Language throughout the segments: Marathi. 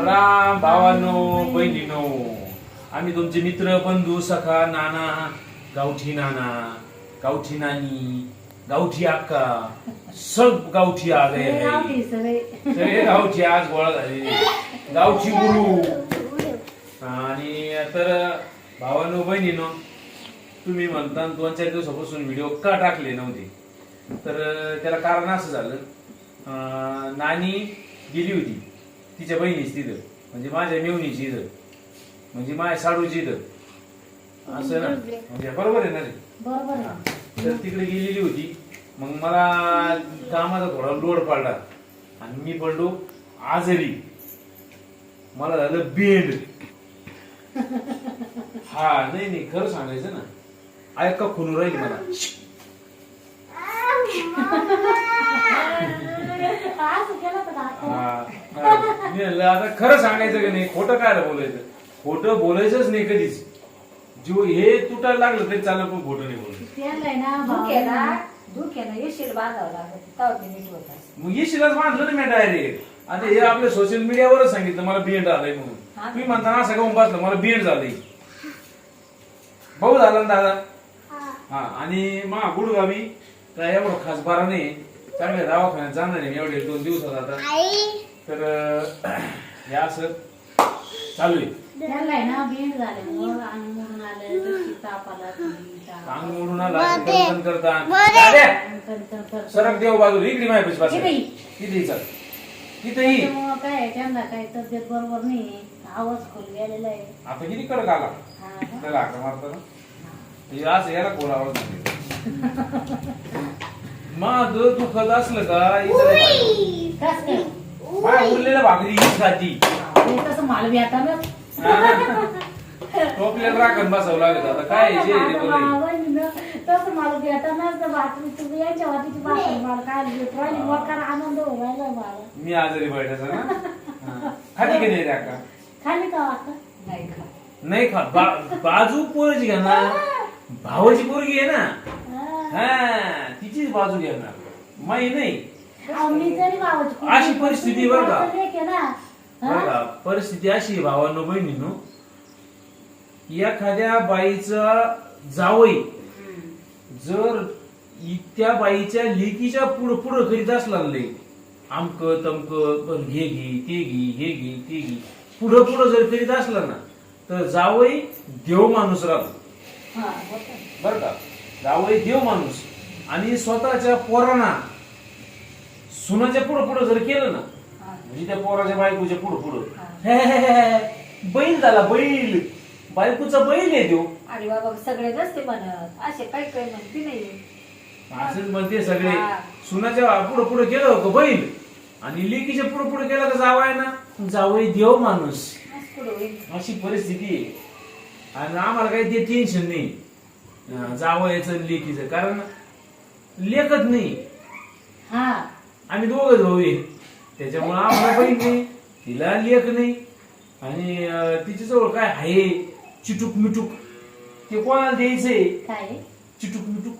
राम राम भावांनो बहिणीनो आम्ही तुमचे मित्र बंधू सखा नाना गावठी नाना गावठी नानी गावठी अक्का सब गावठी आ गए सगळे. गावठी, आज गोळा झाले. गावठी गुरु आणि तर भावांनो बहिणीनो तुम्ही म्हणता दोन चार दिवसापासून व्हिडिओ का टाकले नव्हते? तर त्याला कारण असं झालं अं, नानी गेली होती. तिच्या बहिणीच तिथं. म्हणजे माझ्या मेवणीची इथं. म्हणजे माझ्या साडूची इथं. असं ना. म्हणजे बरोबर आहे ना रे. बरोबर आहे. तर तिकडे गेलेली होती. मग मला कामाचा थोडा लोड पडला. आणि मी पडलो आजारी. मला झालं बेंड. हा नाही नाही खरं सांगायचं ना. ऐका खुनू राहील मला. असं केलं हा. मी म्हणलं, आता खरं सांगायचं का नाही खोटं काय बोलायचं? खोटं बोलायचंच नाही कधीच. जो हे तुटायला लागलं तरी चाललं पण खोटं नाही बोलायचं. आहे ना भावाला- धुक्याला येशील बांधावं लागत. तेव्हा ते नीट होत. असतं. मग येशीलच मानलं ना मी डायरेक्ट आता हे आपल्या सोशल मीडियावरच सांगितलं मला बीएड आलंय म्हणून. तुम्ही म्हणताना असं काऊन बसलं मला बीएड झालंय. भाऊ झाला ना दादा? हा. आणि मा गुडगावी काय एवढं खास बारा नाही. चांगल्या दवाखान्यात जाणार आहे मी एवढे दोन दिवसात आता. तर हे असं चालू आहे. त्याला आहे ना बेंड झाल्यामुळं अंग मोडून आलं. डोकी ताप आला थंडी, ताप. अंग मोडून आला कणकण करता. दाद्या, कर- कर- कर- सरक देव बाजू इकडे माय पैसे इकडे. इथे चल. त्याच्यामुळं काय आहे, त्यांना काही तब्येत बरोबर नाही आवाज खोल गेलेला आहे. आता किती कडक आला? हा. ना? त्याला हाका मारताना हे असं याला कोण आवाज मग दुखत असलं का? इथं नाही. कसं? काय? माय उरलेल्या भाकरी हीच खाती. हे तसं मालवी आता ना. टोपल्याला राखण बसावं लागत आता. काय आहे जे आहे ते बरं आहे. तसं मला भेटणार तर बातमी तुम्ही याच्या वाटीची बातमी मला काय भेटवायला मोकार आनंद व्हायला मला. मी आजारी बैठायचा ना? हा. खाती की नाही रे अक्का खाली का वाटत नाही का नाही खा बा- बाजू पोराची घेणार. भावाची पोरगी आहे ना? हा. तिचीच बाजू घेणार. माई नाही. मी जरी भावाची अशी परिस्थिती बरं का? लेक आहे ना हा? परिस्थिती अशी आहे भावांनो बहिणीनो एखाद्या बाईचा जावई जर इ- त्या बाईच्या लेकीच्या पुढं पुढं करीत असला लय आमक तमक बरं हे घे ते घे हे घे ते घे पुढं पुढं जर करीत असला ना तर जावई देव माणूस राहतो हा होतं. बर का जावई देव माणूस आणि स्वतःच्या पोरांना सुनाच्या पुढं पुढं जर केलं ना हा. म्हणजे त्या पोराच्या बायकोच्या पुढं पुढं. हा. बैल झाला बैल. बायकोचा बैल आहे देव आणि बाबा सगळे नसते म्हणत. असे काही काही म्हणते नाही असंच म्हणते सगळे. हा. सुनाच्या पुढं पुढं केलं का बैल. आणि लेकीच्या पुढं पुढं केलं का जावाय ना. जावई देव माणूस. पुढं होईल. अशी परिस्थिती आहे. आणि आम्हाला काही ते टेन्शन नाही. अं, जावयाचं लेकीचं. कारण लेखत नाही. हा. आम्ही दोघच भाऊ आहे त्याच्यामुळे आम्हाला बहीण नाही तिला लेख नाही. आणि अं, तिच्याजवळ काय आहे? चिटूक मिटूक. ते कोणाला द्यायचंय? काय? चिटूक मिटूक.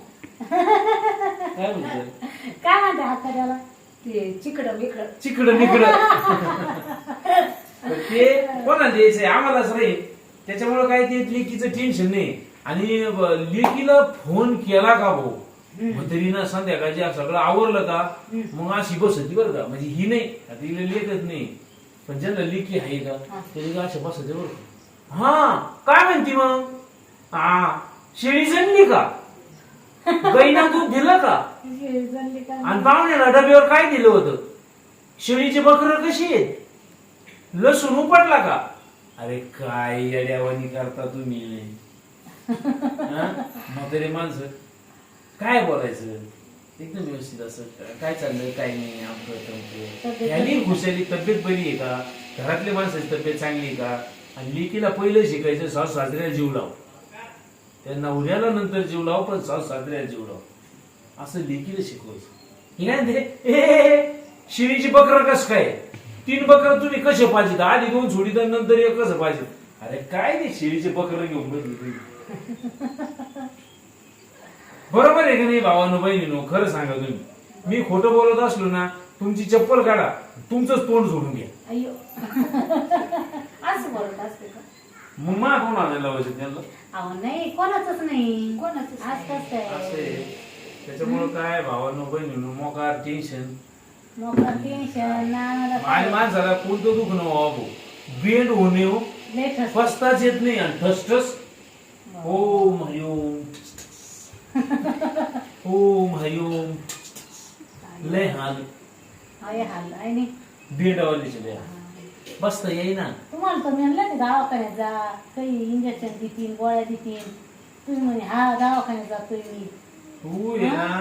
काय म्हणतात काय म्हणते आता त्याला ते चिकडं बिकडं. चिकडं मिकडं तर ते कोणाला द्यायचंय? आम्हालाच रे. त्याच्यामुळे काय ते लेकीचं टेन्शन नाही. आणि ब- लेकीला फोन केला का भाऊ म्हातारीनं संध्याकाळची सगळं आवरलं का मग अशी बसती बरं का. म्हणजे ही नाही आता हिला लेखच नाही. पण ज्यांना लेकी आहे का त्याची का अशा बसते बरं का. हा काय म्हणती मग? हा शेळी जणली का? गाईना दूध दिलं का? जणली का? आणि पाहुण्याला डब्यावर काय दिलं होतं? शेळीचे बकर कशी आहेत? लसूण उपटला का? अरे काय येड्यावानी करता तुम्ही. हा? म्हातारे माणसं. काय बोलायचं? एकदम व्यवस्थित असं. काय चाललंय काय नाही आमचं तमकं. खुशाली तब्येत बरी आहे का? घरातल्या माणसाची तब्येत चांगली आहे का? आणि लेकीला पहिलं शिकायचं सास सासऱ्याला जीव लाव. त्यांना उद्याला नंतर जीव लाव पण सास सासऱ्याला जीव लाव. असं लेकीला शिकवायचं. हे काय म्हणते, ए शिळीची बकर कस काय? तीन बकर तुम्ही कसे पाहिजे आधी दोन सोडी तर नंतर एक कसं पाहिजे अरे काय ते शिळीचे बकर घेऊन तुम्ही? बरोबर आहे की नाही भावानो बहिणीनो? खरं सांगा तुम्ही. मी खोटं बोलत असलो ना तुमची चप्पल काढा तुमचंच तोंड सोडून घ्या. अय्यो. परत असते का? मग मा कोण आणायला लावायचं त्यांना? अहो नाही कोणाचंच नाही. कोणाचंच नाही. असे आहे. त्याच्यामुळे काय भावानं बहिणीनं? मोकार टेन्शन मोकळं टेन्शन आणि माणसाला कोणतं दुःख न व्हावं बेंड होणे हो. लेटेस्ट फसताच येत नाही आणि ठसठस. ओम हरिओम. ओम हरिओम लय हाल. आहे हाल आहे नाही बेंडावालीचे लय हाल. बसता येईना. तुम्हाला तर म्हणलं ते दवाखान्यात जा. काही इंजेक्शन देतील गोळ्या देतील. तुम्ही म्हणे हा दवाखान्यात जातोय मी. तू ये ना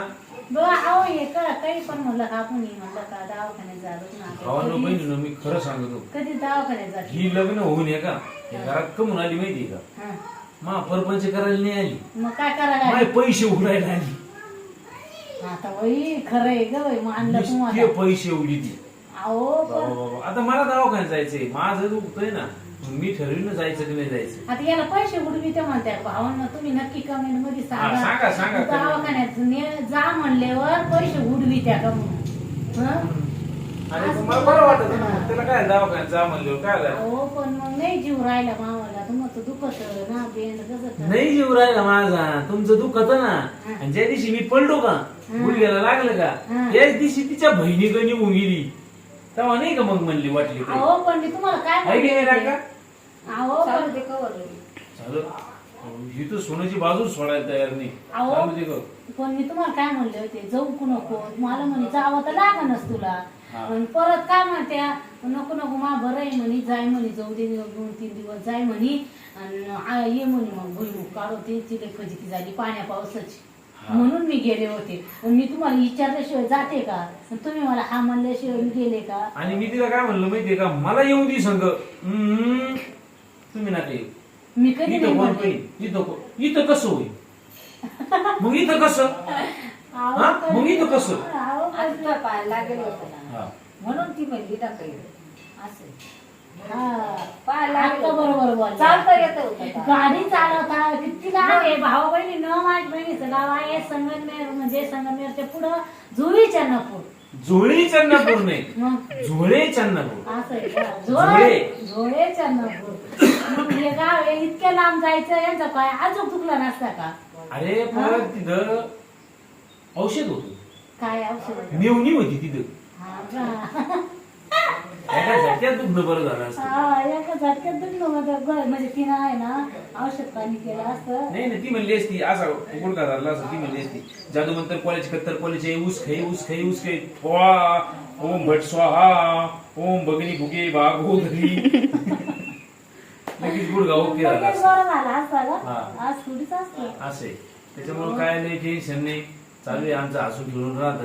बघा अहो हे का काही पण म्हणलं हा पण म्हणलं का दवाखान्यात जा. भावानं बहिणीनं मी खरं सांगतो. कधी दवाखान्यात जाते ही लग्न होऊन ये का? या घरात कमून आली माहितीये का? हा. मा परपंच करायला नाही आली. मग काय करायला माय पैसे उडायला आली आता वही खरंय ग बाई मानलं नुसते तुम्हाला. पैसे उडी ती. अहो बाबा पण बाबा आता मला दवाखान्यात जायचंय. माझं दुखतंय ना. मी ठरविलं जायचं की नाही जायचं. आता याला पैसे उडवी ते म्हणतात भावांना तुम्ही नक्की कमेंटमध्ये हा, सांगा, सांगा. दवाखान्यात ने- जा म्हणल्यावर पैसे उडवी त्या का म्हणून? हं? आणि मग मला बरं वाटत त्याला काय दवाखान्यात जा म्हणल्यावर? काय झालं? अहो पण मग नाही जीव राहिला मावाला दुखत ना कसं नाही जीव राहिला माझा तुमचं दुखत ना आणि ज्या दिवशी मी पडलो का गुडघ्याला लागलं का. त्याच दिवशी तिच्या बहिणीकडे निघून गेली तेव्हा नाही का मग म्हणली वाटली काही. अहो पण मी तुम्हाला काय आहे की नाही म्हणते? राका? अहो चालू पण दे कवर चालू ही तर सोन्याची बाजू सोडायला तयार नाही अहो. गं. पण मी तुम्हाला काय म्हणले होते जाऊ को नको मला म्हणे जावं तर लागणच तुला हा. पण परत काय म्हणत्या नको नको मा बरं आहे म्हणे जाय म्हणे जाऊ दे दोन तीन दिवस जाय म्हणे आणि आ- ये म्हणे मग भुईमुग काढू ते तिथे फजिती झाली पाण्या पावसाची हा. म्हणून मी गेले होते पण मी तुम्हाला विचारल्याशिवाय जाते का पण तुम्ही मला हा म्हणल्याशिवाय मी गेले का आणि मी तिला काय म्हणलं माहितीये का मला येऊ दे संघ हम्म. तुम्ही ना येऊ मी कधी इथं नाही कोण म्हणले. पाहिजे इथं को- इथं कसं होईल मग इथं कसं हा? मग इथं कसं? आज तुला लागेल होतं ना हा. म्हणून ती म्हणली ना काही असं हा. लागेल आता बरोबर बोलला. चालता येत होतं का? गाडी चालवता किती लांब आहे भाऊ बहिणी न माझ्या बहिणीचं गाव आहे संगमनेर म्हणजे संगमनेरच्या पुढं जुळी चन्नापूर झोळी चन्नापूर नाही झोळे चन्नापूर असं आहे का? झोळे. झोळे झोळे चन्नापूर मग हे गाव आहे इतक्या लांब जायचं यांचा काय अजून चुकला नसता का? अरे परत तिथं औषध होत. काय औषध? मेवणी होती तिथं. हा का? एका झटक्यात दुखणं बरं झालं असतं. हा, एका झटक्यात दुखलं म्हणजे ग- म्हणजे तिनं आहे ना औषध पाणी केलं असतं. नाही नाही ती म्हणली असती असा गुडका झाला असं ती म्हणली असती. जादू मंतर कॉलेज कत्तर कॉलेज आहे ऊस ऊस ऊस स्वाहा ओम भट स्वाहा ओम भगनी भुगे लगेच गुडगा ओके झाला लगेच असता. बरं झालं असतं हा. का आज थोडीच असतं. असे. त्याच्यामुळे काय नाही टेन्शन नाही. चालू आहे आमचं हसून खेळून राहत.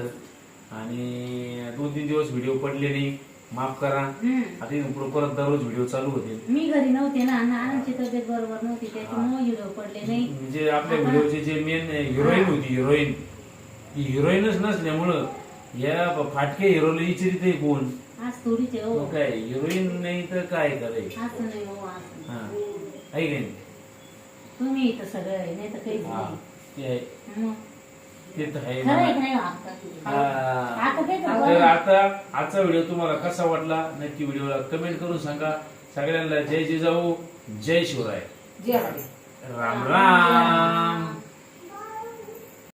आणि दोन तीन दिवस व्हिडिओ पडले नाही. माफ करा. हम्म. आता इथून पुढं परत दररोज व्हिडिओ चालू होते. मी घरी नव्हते ना आनंदची तब्येत बरोबर नव्हती त्याच्यामुळे व्हिडिओ पडले नाही. म्हणजे आपल्या व्हिडिओचे जे मेन हिरोईन होती हिरोईन ती हिरोईनच नसल्यामुळं या फाटके हिरोला विचारित आहे कोण? आज थोडीच आहे हो. मग काय हिरोईन नाही तर काय करे? असं नाही हो असं हा. नाही. तुम्ही इथं सगळं आहे नाही तर काहीच हा. नाही. मग? ते तर आहे खरं आहे म्हणा. हो आता? तर तर बरं. आता आजचा व्हिडिओ तुम्हाला कसा वाटला नक्की व्हिडिओला कमेंट करून सांगा सगळ्यांना जय जिजाऊ जय शिवराय जे हवे राम राम